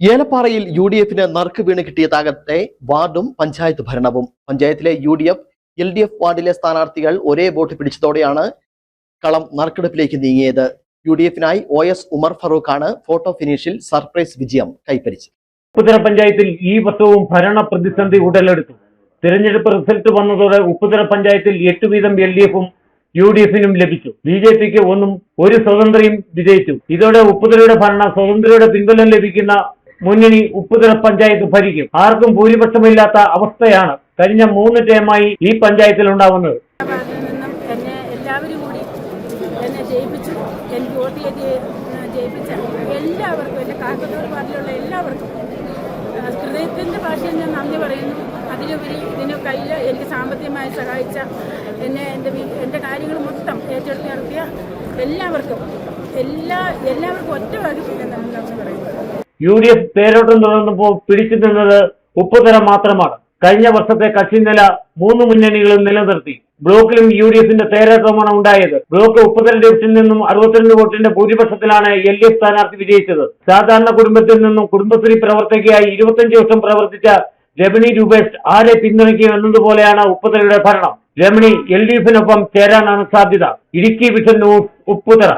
ഏലപ്പാറയിൽ U D എഫിന് നറുക്ക് വീണ് കിട്ടിയതാകട്ടെ വാർഡും പഞ്ചായത്ത് ഭരണവും. പഞ്ചായത്തിലെ U D F L D F വാർഡിലെ സ്ഥാനാർത്ഥികൾ ഒരേ വോട്ട് പിടിച്ചതോടെയാണ് കളം നറുക്കെടുപ്പിലേക്ക് നീങ്ങിയത്. യു ഡി എഫിനായി ഒ എസ് ഉമർ ഫറൂഖാണ് ഫോട്ടോ ഫിനിഷിൽ സർപ്രൈസ് വിജയം കൈപ്പരിച്ചത്. ഉപ്പുതര പഞ്ചായത്തിൽ ഈ വർഷവും ഭരണ പ്രതിസന്ധി ഉടലെടുത്തു. തിരഞ്ഞെടുപ്പ് റിസൾട്ട് വന്നതോടെ ഉപ്പുതര പഞ്ചായത്തിൽ എട്ട് വീതം എൽ ഡി എഫും യു ഡി എഫിനും ലഭിച്ചു. ബി ജെ പിക്ക് ഒന്നും ഒരു സ്വതന്ത്രയും വിജയിച്ചു. ഇതോടെ ഉപ്പുതരയുടെ ഭരണ സ്വതന്ത്രയുടെ പിൻബലം ലഭിക്കുന്ന മുന്നണി ഉപ്പുതര പഞ്ചായത്ത് ഭരിക്കും. ആർക്കും ഭൂരിപക്ഷമില്ലാത്ത അവസ്ഥയാണ് കഴിഞ്ഞ മൂന്ന് ടേമായി ഈ പഞ്ചായത്തിൽ ഉണ്ടാവുന്നത്. എല്ലാവർക്കും എന്റെ കാക്കത്തോട് പാർട്ടിയിലുള്ള എല്ലാവർക്കും ഹൃദയത്തിന്റെ ഭാഷയിൽ ഞാൻ നന്ദി പറയുന്നു. അതിലുപരി ഇതിന് കയ്യിൽ എനിക്ക് സാമ്പത്തികമായി സഹായിച്ച എന്നെ എന്റെ എന്റെ കാര്യങ്ങൾ മൊത്തം ഏറ്റെടുത്ത് നടത്തിയ എല്ലാവർക്കും എല്ലാ എല്ലാവർക്കും ഒറ്റ വകുപ്പില്ല നന്ദി പറയുന്നത് യു ഡി എഫ് പേരോട്ടം തുടർന്നപ്പോൾ പിടിച്ചു നിന്നത് ഉപ്പുതര മാത്രമാണ്. കഴിഞ്ഞ വർഷത്തെ കക്ഷി നില മൂന്ന് മുന്നണികളും നിലനിർത്തി. ബ്ലോക്കിലും യു ഡി എഫിന്റെ തേരോട്ടമാണ് ഉണ്ടായത്. ബ്ലോക്ക് ഉപ്പുതര ഡിവിഷനിൽ നിന്നും അറുപത്തിരണ്ട് വോട്ടിന്റെ ഭൂരിപക്ഷത്തിലാണ് എൽ ഡി എഫ് സ്ഥാനാർത്ഥി വിജയിച്ചത്. സാധാരണ കുടുംബത്തിൽ നിന്നും കുടുംബശ്രീ പ്രവർത്തകയായി ഇരുപത്തഞ്ച് വർഷം പ്രവർത്തിച്ച രമണി രൂപേഷ് ആരെ പിന്തുണയ്ക്കും എന്നതുപോലെയാണ് ഉപ്പുതരയുടെ ഭരണം. രമണി എൽ ഡി എഫിനൊപ്പം ചേരാനാണ് സാധ്യത. Idukki vision news Upputhara